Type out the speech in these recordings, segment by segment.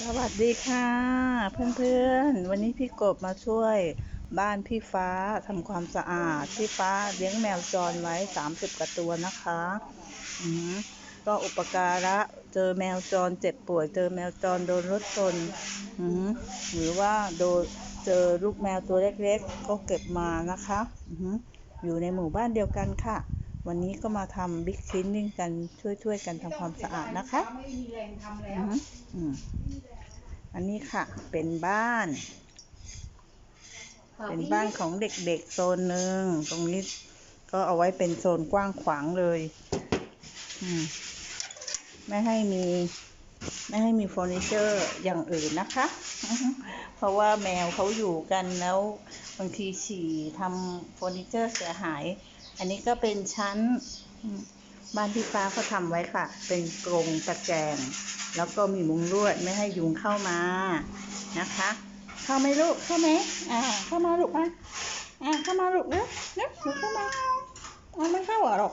สวัสดีค่ะ เพื่อนๆ วันนี้พี่กบมาช่วยบ้านพี่ฟ้าทำความสะอาด พี่ฟ้าเลี้ยงแมวจรไว้30กว่าตัวนะคะก็อุปการะเจอแมวจรเจ็บป่วย เจอแมวจรโดนรถชนหรือว่าโดนเจอลูกแมวตัวเล็กๆ ก็เก็บมานะคะอยู่ในหมู่บ้านเดียวกันค่ะ วันนี้ก็มาทำบิ๊กคลีนนิ่งกันช่วยๆกันทำความสะอาดนะคะไม่มีแรงทำแล้อืวอฮึอืมอันนี้ค่ะ เป็นบ้าน เป็นบ้านของเด็กๆโซนหนึ่งตรงนี้ก็เอาไว้เป็นโซนกว้างขวางเลย อืมไม่ให้มีไม่ให้มีเฟอร์นิเจอร์อย่างอื่นนะคะอือฮึเพราะว่าแมวเขาอยู่กันแล้ว บางทีฉี่ทำเฟอร์นิเจอร์เสียหาย อันนี้ก็เป็นชั้นบ้านพี่ฟ้าเขาทำไว้ค่ะ เป็นกรงตะแกรงแล้วก็มีมุงลวดไม่ให้ยุงเข้ามานะคะ เข้าไหมลูกเข้าไหมอ่าเข้ามาลูกมาอ่าเข้ามาลูกเนะนะหนูเข้ามาอ่าไม่เข้าหรอก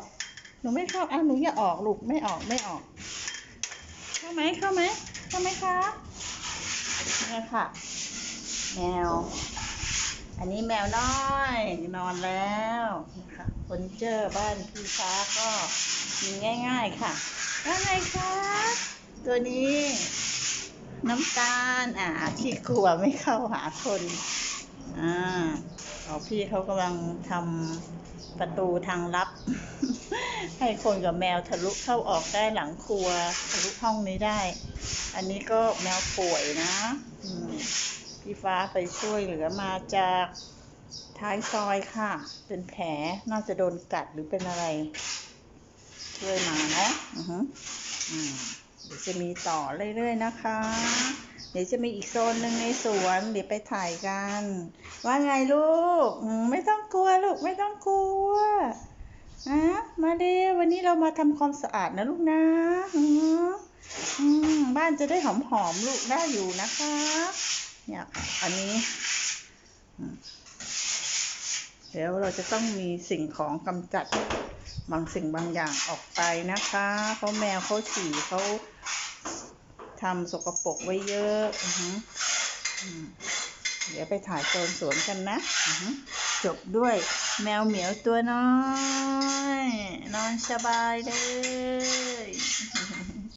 หนูไม่เข้าอ่าหนูอย่าออกลูกไม่ออกไม่ออก เข้าไหมเข้าไหมเข้าไหมคะนี่ค่ะ แมว อันนี้แมวน้อยนอนแล้ว เฟอร์นิเจอร์บ้านพี่ฟ้าก็มีง่าย ๆค่ะว่าไงคะตัวนี้น้ำตาล อ่าขี้กลัวไม่เข้าหาคน อ่าอ๋อพี่เขากำลังทำประตูทางลับ ให้คนกับแมวทะลุเข้าออกได้หลังครัว ทะลุห้องนี้ได้ อันนี้ก็แมวป่วยนะพี่ฟ้าไปช่วยเหลือมาจาก ท้ายซอยค่ะ เป็นแผลน่าจะโดนกัดหรือเป็นอะไร ช่วยมานะอือฮึอืมเดี๋ยวจะมีต่อเรื่อยๆนะคะ เดี๋ยวจะมีอีกโซนหนึ่งในสวน เดี๋ยวไปถ่ายกัน ว่าไงลูก ไม่ต้องกลัวลูก ไม่ต้องกลัวอะมาเดีวันนี้เรามาทำความสะอาดนะลูกนะบ้านจะได้หอมๆลูกได้อยู่นะคะ เนี่ย อันนี้ อืมเดี๋ยวเราจะต้องมีสิ่งของกำจัดบางสิ่งบางอย่างออกไปนะคะเพราะแมวเขาฉี่เขาทำสกปรกไว้เยอะอือเดี๋ยวไปถ่ายโซนสวนกันนะจบด้วยแมวเหมียวตัวน้อย นอนสบายเลย